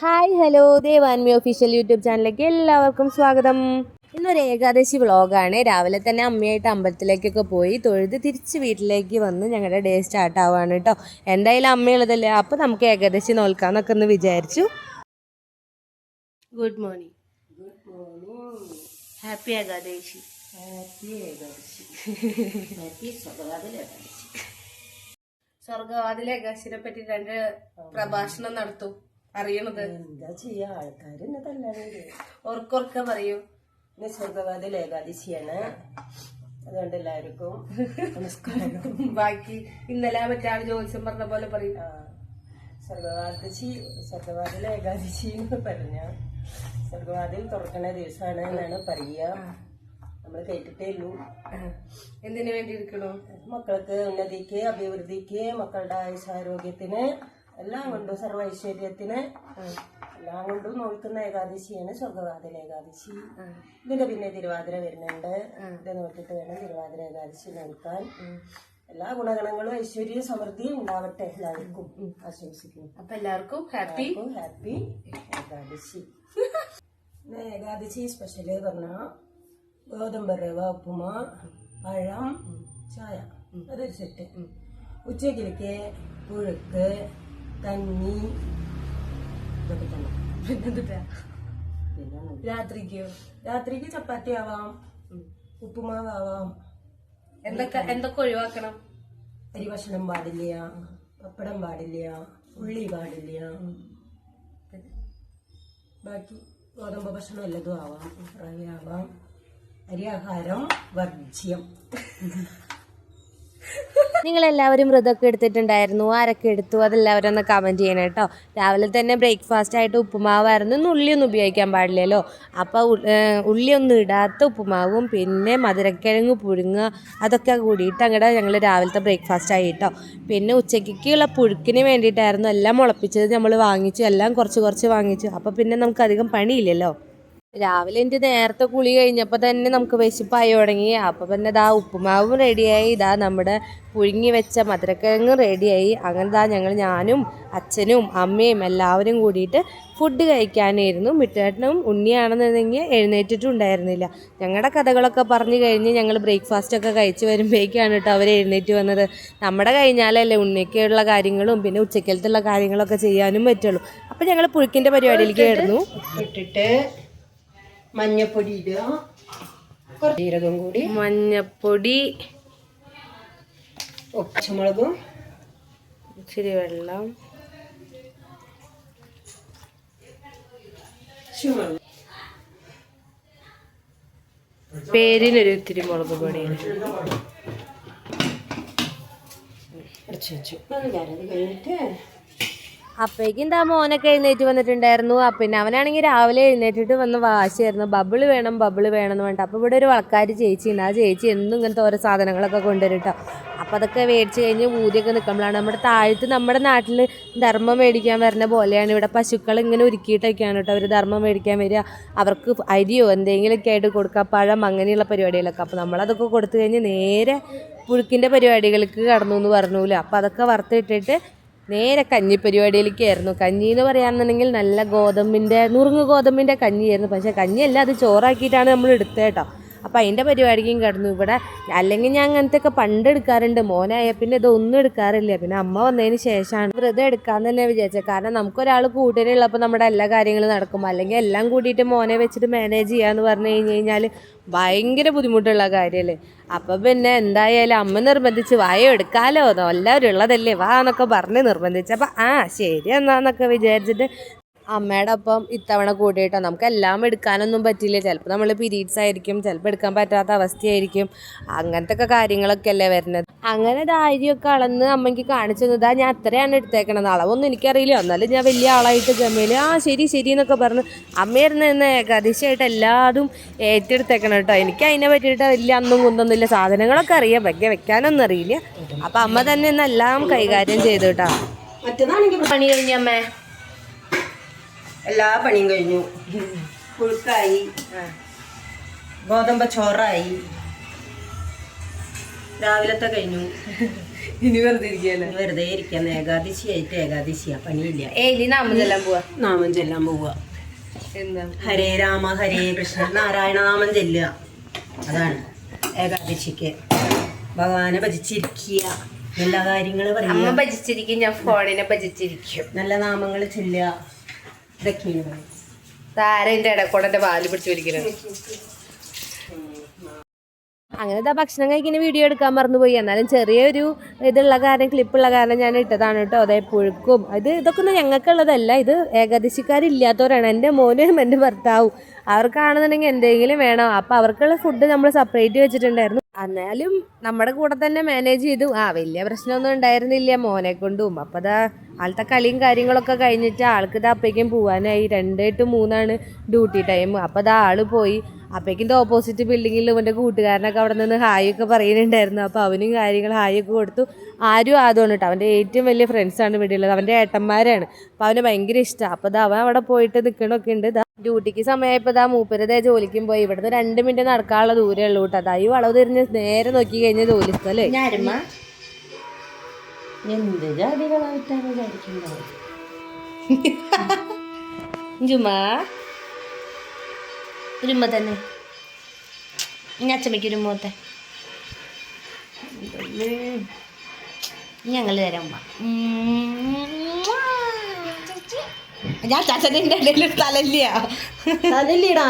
Hi hello. ദേവാൻമി official YouTube ചാനലിലേക്ക് എല്ലാവർക്കും സ്വാഗതം. ഇന്നൊരു ഏകാദശി വ്ളോഗാണ്. രാവിലെ തന്നെ അമ്മയായിട്ട് അമ്പലത്തിലേക്കൊക്കെ പോയി തൊഴുത് തിരിച്ച് വീട്ടിലേക്ക് വന്ന് ഞങ്ങളുടെ ഡേ സ്റ്റാർട്ട് ആവാണ് കേട്ടോ എന്തായാലും അമ്മയുള്ളതല്ലേ? അപ്പോൾ നമുക്ക് ഏകാദശി നോൽക്കാന്നൊക്കെ ഒന്ന് വിചാരിച്ചു. Good morning happy Ekadashi. സ്വർഗവാതിലെ ഏകാദശിനെ പറ്റി രണ്ട് പ്രഭാഷണം നടത്തും. അറിയണത്? എന്താ ചെയ്യാ? ആൾക്കാർ എന്നെ തല്ലാനുണ്ട് ഓർക്കൊർക്ക പറയൂ. ഇന്ന് സ്വർഗവാതിൽ ഏകാദശിയാണ് അതുകൊണ്ട് എല്ലാവർക്കും നമസ്കാരം ബാക്കി ഇന്നലെ മറ്റേ ആൾ ജോത്സ്യം പറഞ്ഞ പോലെ പറയും. സ്വർഗവാദിശി സ്വർഗവാതിൽ ഏകാദശി എന്ന് പറഞ്ഞ സ്വർഗവാദി തുറക്കണ ദിവസമാണ് എന്നാണ് പറയുക. നമ്മൾ കേട്ടിട്ടേ ഉള്ളൂ. എന്തിനു വേണ്ടി ഇരിക്കണോ മക്കൾക്ക് ഉന്നതിക്ക് അഭിവൃദ്ധിക്ക് മക്കളുടെ ആയുസാരോഗ്യത്തിന് എല്ലാം കൊണ്ടും സർവ ഐശ്വര്യത്തിന് എല്ലാം കൊണ്ടും നോക്കുന്ന ഏകാദശിയാണ് സ്വർഗവാതിൽ ഏകാദശി. ഇതിന്റെ പിന്നെ തിരുവാതിര വരുന്നുണ്ട്. ഇത് നോക്കിയിട്ട് വേണം തിരുവാതിര ഏകാദശി നോക്കാൻ എല്ലാ ഗുണഗണങ്ങളും ഐശ്വര്യവും സമൃദ്ധിയും ഉണ്ടാവട്ടെ എല്ലാവർക്കും. ആശംസിക്കുന്നു. അപ്പൊ എല്ലാവർക്കും happy happy Ekadashi. Ekadashi special പറഞ്ഞ ഗോതമ്പ് റവ ഉപ്പുമ പഴം ചായ. അതൊരു സെറ്റ്. ഉച്ചക്കിലേക്ക് പുഴുക്ക് കഞ്ഞി ഇതൊക്കെ തന്നെ. പിന്നെന്തിട്ടാ? രാത്രിക്ക്. രാത്രിക്ക് ചപ്പാത്തി ആവാം. ഉപ്പുമാവാം എന്തൊക്കെ എന്തൊക്കെ ഒഴിവാക്കണം? അരി ഭക്ഷണം പാടില്ല. പപ്പടം പാടില്ല. ഉള്ളി പാടില്ല. ബാക്കി ഗോതമ്പ് ഭക്ഷണം എല്ലതും ആവാം. റവ ആവാം അരിയാഹാരം വർജ്യം. നിങ്ങൾ എല്ലാവരും വ്രതമൊക്കെ എടുത്തിട്ടുണ്ടായിരുന്നു. ആരൊക്കെ എടുത്തു? അതെല്ലാവരും ഒന്ന് കമന്റ് ചെയ്യണം കേട്ടോ രാവിലെ തന്നെ ബ്രേക്ക്ഫാസ്റ്റ് ആയിട്ട് ഉപ്പുമാവായിരുന്നു. ഉള്ളിയൊന്നും ഉപയോഗിക്കാൻ പാടില്ലല്ലോ. അപ്പോൾ ഉള്ളിയൊന്നും ഇടാത്ത ഉപ്പുമാവും പിന്നെ മധുരക്കിഴങ്ങ് പുഴുങ്ങുക അതൊക്കെ കൂടിയിട്ട് അങ്ങോട്ട് ഞങ്ങൾ രാവിലത്തെ ബ്രേക്ക്ഫാസ്റ്റ് ആയി കേട്ടോ പിന്നെ ഉച്ചയ്ക്കുള്ള പുഴുക്കിന് വേണ്ടിയിട്ടായിരുന്നു എല്ലാം മുളപ്പിച്ചത്. നമ്മൾ വാങ്ങിച്ചു എല്ലാം കുറച്ച് കുറച്ച് വാങ്ങിച്ചു. അപ്പോൾ പിന്നെ നമുക്ക് അധികം പണിയില്ലല്ലോ. രാവിലെ എന്റെ നേരത്തെ കുളി കഴിഞ്ഞപ്പോൾ തന്നെ നമുക്ക് വിശപ്പായി തുടങ്ങി. അപ്പോൾ പിന്നെ ദാ ഉപ്പുമാവും റെഡിയായി. ഇതാ നമ്മുടെ പുഴുങ്ങി വെച്ച മധുരക്കിഴങ്ങും റെഡിയായി. അങ്ങനെ ദാ ഞങ്ങൾ ഞാനും അച്ഛനും അമ്മയും എല്ലാവരും കൂടിയിട്ട് ഫുഡ് കഴിക്കാനായിരുന്നു. മിട്ടേട്ടനും ഉണ്ണിയാണെന്നുണ്ടെങ്കിൽ എഴുന്നേറ്റിട്ടുണ്ടായിരുന്നില്ല. ഞങ്ങളുടെ കഥകളൊക്കെ പറഞ്ഞു കഴിഞ്ഞ് ഞങ്ങൾ ബ്രേക്ക്ഫാസ്റ്റൊക്കെ കഴിച്ച് വരുമ്പോഴേക്കാണ് കേട്ടോ അവർ എഴുന്നേറ്റ് വന്നത്. നമ്മുടെ കഴിഞ്ഞാലല്ലേ ഉണ്ണിക്കുള്ള കാര്യങ്ങളും പിന്നെ ഉച്ചക്കലത്തുള്ള കാര്യങ്ങളൊക്കെ ചെയ്യാനും പറ്റുള്ളൂ. അപ്പോൾ ഞങ്ങൾ പുഴുക്കിന്റെ പരിപാടിയിലേക്ക് ആയിരുന്നു ഇട്ടിട്ട് മഞ്ഞപ്പൊടി ഇടുക. കുറച്ച് ജീരകം കൂടി. മഞ്ഞപ്പൊടി. പച്ചമുളകും. ഇച്ചിരി വെള്ളം. പേരിനൊരു ഇത്തിരി മുളക് പൊടി അടച്ചു വെച്ചു. കഴിഞ്ഞിട്ട് അപ്പോഴേക്കും എന്താ മോനൊക്കെ എഴുന്നേറ്റ് വന്നിട്ടുണ്ടായിരുന്നു. പിന്നെ അവനാണെങ്കിൽ രാവിലെ എഴുന്നേറ്റിട്ട് വന്ന് വാശിയായിരുന്നു. ബബിൾ വേണം ബബിൾ വേണം എന്ന് പറഞ്ഞിട്ട്. അപ്പോൾ ഇവിടെ ഒരു വളക്കാരി ചേച്ചി ആ ചേച്ചി എന്നും ഇങ്ങനത്തെ ഓരോ സാധനങ്ങളൊക്കെ കൊണ്ടുവരും കേട്ടോ അപ്പോൾ അതൊക്കെ മേടിച്ച് കഴിഞ്ഞ് ഊതിയൊക്കെ നിൽക്കുമ്പോഴാണ് നമ്മുടെ താഴത്ത് നമ്മുടെ നാട്ടിൽ ധർമ്മം മേടിക്കാൻ വരുന്ന പോലെയാണ്. ഇവിടെ പശുക്കൾ ഇങ്ങനെ ഒരുക്കിയിട്ടൊക്കെയാണ് കേട്ടോ അവർ ധർമ്മം മേടിക്കാൻ വരിക. അവർക്ക് അരിയോ എന്തെങ്കിലുമൊക്കെ ആയിട്ട് കൊടുക്കുക പഴം അങ്ങനെയുള്ള പരിപാടികളൊക്കെ. അപ്പോൾ നമ്മളതൊക്കെ കൊടുത്തു കഴിഞ്ഞ് നേരെ പുഴുക്കിന്റെ പരിപാടികൾക്ക് കടന്നു എന്ന് പറഞ്ഞൂല. അപ്പോൾ അതൊക്കെ വറുത്തിട്ടിട്ട് നേരെ കഞ്ഞി പരിപാടിയിലേക്കായിരുന്നു കഞ്ഞി എന്ന് പറയാന്നുണ്ടെങ്കിൽ നല്ല ഗോതമ്പിന്റെ നുറുങ്ങ് ഗോതമ്പിന്റെ കഞ്ഞിയായിരുന്നു. പക്ഷേ കഞ്ഞിയല്ല അത് ചോറാക്കിയിട്ടാണ് നമ്മൾ എടുത്തത് കേട്ടോ. അപ്പോൾ അതിന്റെ പരിപാടിക്കും കിടന്നു. ഇവിടെ അല്ലെങ്കിൽ ഞാൻ അങ്ങനത്തെയൊക്കെ പണ്ട് എടുക്കാറുണ്ട്. മോനായ പിന്നെ ഇതൊന്നും എടുക്കാറില്ല. പിന്നെ അമ്മ വന്നതിന് ശേഷമാണ് വ്രതം എടുക്കാന്ന് തന്നെ വിചാരിച്ചത്. കാരണം നമുക്കൊരാൾ കൂട്ടിനുള്ളപ്പോൾ നമ്മുടെ എല്ലാ കാര്യങ്ങളും നടക്കും. അല്ലെങ്കിൽ എല്ലാം കൂടിയിട്ട് മോനെ വെച്ചിട്ട് മാനേജ് ചെയ്യാന്ന് പറഞ്ഞു കഴിഞ്ഞ് കഴിഞ്ഞാൽ ഭയങ്കര ബുദ്ധിമുട്ടുള്ള കാര്യമല്ലേ അപ്പം പിന്നെ എന്തായാലും അമ്മ നിർബന്ധിച്ച് വായോ എടുക്കാലോ? എല്ലാവരും ഉള്ളതല്ലേ? വാ എന്നൊക്കെ പറഞ്ഞ് നിർബന്ധിച്ചപ്പോൾ ആ ശരി എന്നാന്നൊക്കെ വിചാരിച്ചിട്ട് അമ്മയുടെ ഒപ്പം ഇത്തവണ കൂടിയിട്ടോ? നമുക്ക് എല്ലാം എടുക്കാനൊന്നും പറ്റില്ല ചിലപ്പോൾ നമ്മൾ പീരീഡ്സ് ആയിരിക്കും ചിലപ്പോൾ എടുക്കാൻ പറ്റാത്ത അവസ്ഥയായിരിക്കും. അങ്ങനത്തെ ഒക്കെ കാര്യങ്ങളൊക്കെ അല്ലേ വരുന്നത്. അങ്ങനെ ധാര്യമൊക്കെ അളന്ന് അമ്മയ്ക്ക് കാണിച്ചു തന്നതാ ഞാൻ അത്രയാണ് എടുത്തേക്കണത്. അളവൊന്നും എനിക്കറിയില്ല. എന്നാലും ഞാൻ വലിയ ആളായിട്ട് ഗമയിൽ ആ ശരി ശരി എന്നൊക്കെ പറഞ്ഞ്. അമ്മയായിരുന്നു എന്ന് ഏകാദശിയായിട്ട് എല്ലാതും ഏറ്റെടുത്തേക്കണം കേട്ടോ. എനിക്ക് അതിനെ പറ്റിയിട്ട് വലിയ അന്നും കുന്തൊന്നുമില്ല സാധനങ്ങളൊക്കെ അറിയാം. വെക്ക വെക്കാനൊന്നും അറിയില്ല. അപ്പം അമ്മ തന്നെ ഇന്ന് എല്ലാം കൈകാര്യം ചെയ്തു കേട്ടോ. പണി പണി കഴിഞ്ഞമ്മേ എല്ലാ പണിയും കഴിഞ്ഞു. പുഴുക്കായി. ഗോതമ്പ ചോറായി. രാവിലത്തെ കഴിഞ്ഞു. ഇനി വെറുതെ ഇരിക്കുകയല്ലേ? വെറുതെ ഇരിക്കുന്ന ഏകാദശിയായിട്ട് ഏകാദശിയാ. പണിയില്ല. ഏ ഇനി ചെല്ലാൻ പോവാ. നാമം ചെല്ലാൻ പോവുക എന്താ? ഹരേ രാമ ഹരേ കൃഷ്ണ. നാരായണ നാമം ചെല്ലുക. അതാണ് ഏകാദശിക്ക്. ഭഗവാനെ ഭജിച്ചിരിക്കുക. നല്ല കാര്യങ്ങൾ പറയുക. ഭജിച്ചിരിക്കും ഞാൻ ഫോണിനെ ഭജിച്ചിരിക്കും. നല്ല നാമങ്ങൾ ചൊല്ലുക. താരന്റെ ഇടക്കൂടെ പാൽ പിടിച്ച് വലിക്കുന്നത് അങ്ങനത്തെ ഭക്ഷണം കഴിക്കുന്ന വീഡിയോ എടുക്കാൻ മറന്നുപോയി. എന്നാലും ചെറിയൊരു ഇതുള്ള കാരണം ക്ലിപ്പുള്ള കാരണം ഞാൻ ഇട്ടതാണ് കേട്ടോ. അതേ പുഴുക്കും. ഇത് ഇതൊക്കെ ഒന്നും ഞങ്ങൾക്കുള്ളതല്ല. ഇത് ഏകാദശിക്കാരില്ലാത്തവരാണ്. എന്റെ മോനും എന്റെ ഭർത്താവും. അവർക്കാണെന്നുണ്ടെങ്കിൽ എന്തെങ്കിലും വേണം. അപ്പം അവർക്കുള്ള ഫുഡ് നമ്മൾ സെപ്പറേറ്റ് വെച്ചിട്ടുണ്ടായിരുന്നു. എന്നാലും നമ്മുടെ കൂടെ തന്നെ മാനേജ് ചെയ്തു. ആ വലിയ പ്രശ്നമൊന്നും ഉണ്ടായിരുന്നില്ല മോനെ കൊണ്ടും. അപ്പോൾ അതാ ആളത്തെ കളിയും കാര്യങ്ങളൊക്കെ കഴിഞ്ഞിട്ട് ആൾക്ക് ഇത് അപ്പേക്കും പോവാനായി. രണ്ട് ടു മൂന്നാണ് ഡ്യൂട്ടി ടൈം അപ്പോൾ അതാ ആൾ പോയി. അപ്പേക്കിന്റെ ഓപ്പോസിറ്റ് ബിൽഡിങ്ങിൽ ഇവന്റെ കൂട്ടുകാരനൊക്കെ അവിടെ നിന്ന് ഹായ് ഒക്കെ പറയുന്നുണ്ടായിരുന്നു. അപ്പോൾ അവനും കാര്യങ്ങൾ ഹായ് ഒക്കെ കൊടുത്തു. ആരും ആദ്യം കേട്ടോ. അവന്റെ ഏറ്റവും വലിയ ഫ്രണ്ട്സാണ് ഇവിടെയുള്ളത്. അവന്റെ ഏട്ടന്മാരാണ്. അപ്പോൾ അവന് ഭയങ്കര ഇഷ്ടമാണ് അപ്പോൾ അത് അവൻ അവിടെ പോയിട്ട് നിൽക്കണമൊക്കെ ഉണ്ട്. ഡ്യൂട്ടിക്ക് സമയമായപ്പോൾ ഇതാ മൂപ്പരതേ ജോലിക്കും പോയി. ഇവിടുന്ന് രണ്ട് മിനിറ്റ് നടക്കാനുള്ള ദൂരേ ഉള്ളൂ കേട്ടോ അതായി വളവ് തിരിഞ്ഞ് നേരെ നോക്കി കഴിഞ്ഞ ജോലി സ്ഥലേ ഞാരമ്മ എന്ത് ജാതികളായിട്ടാണ് വിചാരിക്കുന്നത്? ജുമാ? ഒരുമ്മ തന്നെ. ഇനി അച്ചമ്മയ്ക്ക് ഒരു ഞങ്ങൾ തരാം ഉമ്മ. ഞാൻ ചാച്ചന്റെ ഇടയിൽ അതല്ലേടാ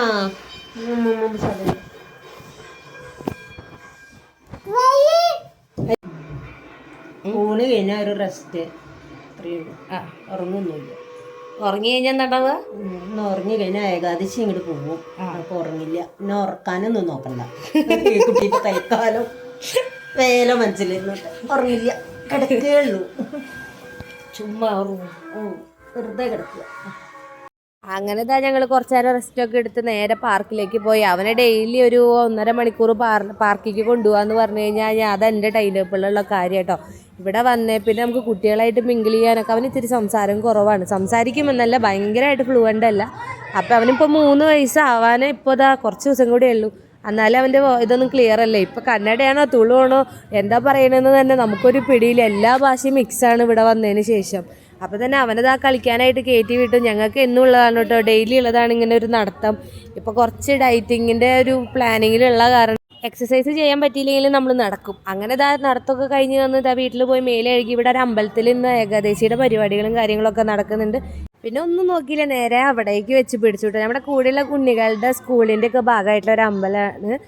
ഊണ് കഴിഞ്ഞാൽ ഒരു റെസ്റ്റ് ആ ഉറങ്ങൊന്നുമില്ല. ഉറങ്ങി കഴിഞ്ഞാൽ എന്താണ്ടാവുക ഇന്ന് ഉറങ്ങി കഴിഞ്ഞാൽ ഏകാദശി ഇങ്ങോട്ട് പോകും. അപ്പൊ ഉറങ്ങില്ല. ഇന്നെ ഉറക്കാനൊന്നും നോക്കണ്ട. ഈ കുട്ടിയുടെ തൽക്കാലം വേല മനസ്സിലിരുന്നു ഉറങ്ങില്ല. കിടക്കേ ഉള്ളൂ. ചുമ്മാ ഉറങ്ങും. വെറുതെ കിടക്കുക. അങ്ങനെ താ ഞങ്ങൾ കുറച്ച് നേരം റെസ്റ്റ് ഒക്കെ എടുത്ത് നേരെ പാർക്കിലേക്ക് പോയി. അവനെ ഡെയിലി ഒരു ഒന്നര മണിക്കൂർ പാർ പാർക്കിലേക്ക് കൊണ്ടുപോകാന്ന് പറഞ്ഞു കഴിഞ്ഞാൽ ഞാൻ അത് എന്റെ ടൈം ടേബിളിലുള്ള കാര്യം കേട്ടോ ഇവിടെ വന്നേ പിന്നെ നമുക്ക് കുട്ടികളായിട്ട് മിങ്കിൾ ചെയ്യാനൊക്കെ അവന് ഇത്തിരി സംസാരം കുറവാണ്. സംസാരിക്കുമെന്നല്ല ഭയങ്കരമായിട്ട് ഫ്ലുവന്റ് അല്ല. അപ്പം അവനിപ്പോൾ മൂന്ന് വയസ്സാവാനേ ഇപ്പോൾ ഇതാ കുറച്ച് ദിവസം കൂടെ ഉള്ളൂ. എന്നാലും അവന്റെ ഇതൊന്നും ക്ലിയർ അല്ലേ? ഇപ്പം കന്നഡയാണോ തുളുവാണോ എന്താ പറയണതെന്ന് തന്നെ നമുക്കൊരു പിടിയിൽ എല്ലാ ഭാഷയും മിക്സാണ് ഇവിടെ വന്നതിന് ശേഷം. അപ്പോൾ തന്നെ അവനതാ കളിക്കാനായിട്ട് കയറ്റി വിട്ടു. ഞങ്ങൾക്ക് എന്നും ഉള്ളതാണ് കേട്ടോ. ഡെയിലി ഉള്ളതാണ് ഇങ്ങനെ ഒരു നടത്തം. ഇപ്പോൾ കുറച്ച് ഡയറ്റിങ്ങിന്റെ ഒരു പ്ലാനിങ്ങിലുള്ള കാരണം എക്സസൈസ് ചെയ്യാൻ പറ്റിയില്ലെങ്കിലും നമ്മൾ നടക്കും. അങ്ങനെ ഇതാ നടത്തമൊക്കെ കഴിഞ്ഞ് വന്ന് ഇതാ വീട്ടിൽ പോയി മേലെ കഴുകി ഇവിടെ ഒരു അമ്പലത്തിൽ ഇന്ന് ഏകാദശിയുടെ പരിപാടികളും കാര്യങ്ങളൊക്കെ നടക്കുന്നുണ്ട്. പിന്നെ ഒന്നും നോക്കിയില്ല. നേരെ അവിടേക്ക് വെച്ച് പിടിച്ചു നമ്മുടെ കൂടെയുള്ള കുഞ്ഞികളുടെ സ്കൂളിന്റെ ഒക്കെ ഭാഗമായിട്ടുള്ള ഒരു അമ്പലമാണ്.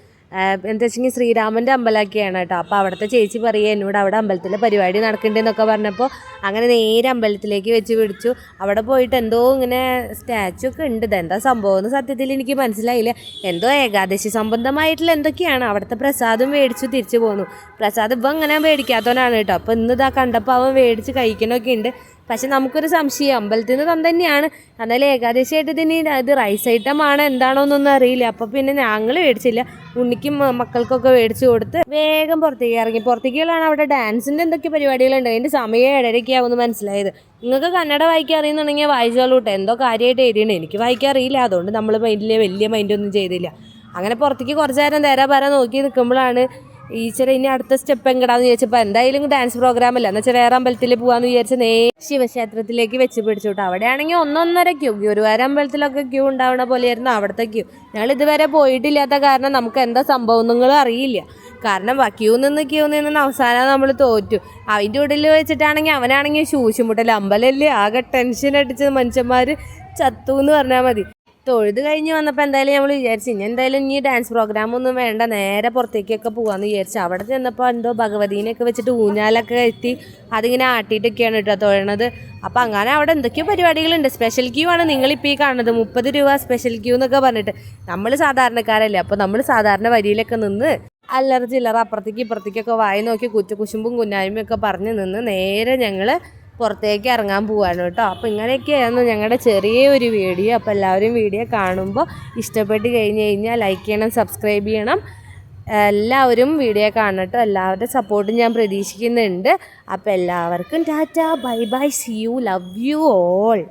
എന്താ വെച്ചെങ്കിൽ ശ്രീരാമന്റെ അമ്പലമൊക്കെയാണ് കേട്ടോ. അപ്പോൾ അവിടുത്തെ ചേച്ചി പറയുക എന്നോട് അവിടെ അമ്പലത്തിലെ പരിപാടി നടക്കുന്നുണ്ടെന്നൊക്കെ പറഞ്ഞപ്പോൾ അങ്ങനെ നേരെ അമ്പലത്തിലേക്ക് വെച്ച് പിടിച്ചു. അവിടെ പോയിട്ട് എന്തോ ഇങ്ങനെ സ്റ്റാച്ചു ഒക്കെ ഉണ്ട്. ഇതെന്താ സംഭവം എന്ന് സത്യത്തിൽ എനിക്ക് മനസ്സിലായില്ല. എന്തോ ഏകാദശി സംബന്ധമായിട്ടുള്ള എന്തൊക്കെയാണ്? അവിടുത്തെ പ്രസാദം മേടിച്ചു തിരിച്ചു പോന്നു. പ്രസാദം ഇപ്പം അങ്ങനെ മേടിക്കാത്തവനാണ് കേട്ടോ. അപ്പോൾ ഇന്ന് ഇതാ കണ്ടപ്പോൾ അവൻ മേടിച്ച് കഴിക്കണമൊക്കെ ഉണ്ട്. പക്ഷെ നമുക്കൊരു സംശയം അമ്പലത്തിൽ നിന്ന് തന്നു തന്നെയാണ്. എന്നാലും ഏകാദശിയായിട്ട് ഇതിന് ഇത് റൈസ് ഐറ്റം ആണ് എന്താണോ എന്നൊന്നും അറിയില്ല. അപ്പോൾ പിന്നെ ഞങ്ങൾ മേടിച്ചില്ല. ഉണ്ണിക്കും മക്കൾക്കൊക്കെ മേടിച്ച് കൊടുത്ത് വേഗം പുറത്തേക്ക് ഇറങ്ങി. പുറത്തേക്കുകളാണ് അവിടെ ഡാൻസിന്റെ എന്തൊക്കെ പരിപാടികളുണ്ട്. അതിന്റെ സമയം ഏഴരയ്ക്കാവുമെന്ന് മനസ്സിലായത്. നിങ്ങൾക്ക് കന്നഡ വായിക്കാൻ അറിയുന്നുണ്ടെങ്കിൽ വായിച്ചോളൂ കേട്ടോ എന്തോ കാര്യമായിട്ട് എഴുതിയുണ്ട് എനിക്ക് വായിക്കാൻ അറിയില്ല. അതുകൊണ്ട് നമ്മൾ മൈൻഡിൽ വലിയ മൈൻഡൊന്നും ചെയ്തില്ല. അങ്ങനെ പുറത്തേക്ക് കുറച്ച് നേരം തരാ പറ നോക്കി നിൽക്കുമ്പോഴാണ് ഈശ്വര ഇനി അടുത്ത സ്റ്റെപ്പ് എങ്ങടാന്ന് ചോദിച്ചപ്പോൾ എന്തായാലും ഡാൻസ് പ്രോഗ്രാം അല്ല? എന്നുവെച്ചാൽ വേറെ അമ്പലത്തിൽ പോവാന്ന് വിചാരിച്ച നേ ശിവക്ഷേത്രത്തിലേക്ക് വെച്ച് പിടിച്ചു കേട്ടോ അവിടെയാണെങ്കിൽ ഒന്നൊന്നര ക്യൂ ഗുരുവായൂർ അമ്പലത്തിലൊക്കെ ക്യൂ ഉണ്ടാവണ പോലെയായിരുന്നു അവിടുത്തെ ക്യൂ ഞങ്ങൾ ഇതുവരെ പോയിട്ടില്ലാത്ത കാരണം നമുക്ക് എന്താ സംഭവം നിങ്ങളും അറിയില്ല. കാരണം ക്യൂ നിന്ന് ക്യൂ നിന്ന് അവസാനം നമ്മൾ തോറ്റു. അതിന്റെ ഉള്ളിൽ വെച്ചിട്ടാണെങ്കിൽ അവനാണെങ്കിൽ ശൂശുമുട്ടൽ അമ്പലല്ലേ ആകെ ടെൻഷൻ അടിച്ച് മനുഷ്യന്മാർ ചത്തു എന്ന് പറഞ്ഞാൽ മതി. തൊഴുത് കഴിഞ്ഞ് വന്നപ്പോൾ എന്തായാലും നമ്മൾ വിചാരിച്ചു ഇനി എന്തായാലും ഇനി ഡാൻസ് പ്രോഗ്രാം ഒന്നും വേണ്ട നേരെ പുറത്തേക്കൊക്കെ പോകാമെന്ന് വിചാരിച്ചു. അവിടെ ചെന്നപ്പോൾ എന്തോ ഭഗവതീനെയൊക്കെ വെച്ചിട്ട് ഊഞ്ഞാലൊക്കെ എത്തി അതിങ്ങനെ ആട്ടിയിട്ടൊക്കെയാണ് കേട്ടോ തൊഴണത്. അപ്പോൾ അങ്ങനെ അവിടെ എന്തൊക്കെയോ പരിപാടികളുണ്ട്. സ്പെഷ്യൽ ക്യൂ ആണ് നിങ്ങളിപ്പോൾ ഈ കാണുന്നത്. മുപ്പത് രൂപ സ്പെഷ്യൽ ക്യൂ എന്നൊക്കെ പറഞ്ഞിട്ട്. നമ്മൾ സാധാരണക്കാരല്ലേ അപ്പോൾ നമ്മൾ സാധാരണ വരിയിലൊക്കെ നിന്ന് അല്ലറ ചില്ലറ അപ്പുറത്തേക്ക് ഇപ്പുറത്തേക്കൊക്കെ വായി നോക്കി കുറ്റ കുശുമ്പും കുന്നായ്മയും ഒക്കെ പറഞ്ഞ് നിന്ന് നേരെ ഞങ്ങൾ പുറത്തേക്ക് ഇറങ്ങാൻ പോവാണ് കേട്ടോ. അപ്പോൾ ഇങ്ങനെയൊക്കെയായിരുന്നു ഞങ്ങളുടെ ചെറിയ ഒരു വീഡിയോ. അപ്പോൾ എല്ലാവരും വീഡിയോ കാണുമ്പോൾ ഇഷ്ടപ്പെട്ട് കഴിഞ്ഞ് കഴിഞ്ഞാൽ ലൈക്ക് ചെയ്യണം സബ്സ്ക്രൈബ് ചെയ്യണം. എല്ലാവരും വീഡിയോ കാണട്ടോ എല്ലാവരുടെ സപ്പോർട്ടും ഞാൻ പ്രതീക്ഷിക്കുന്നുണ്ട്. അപ്പോൾ എല്ലാവർക്കും Tata. Bye bye. See you love you all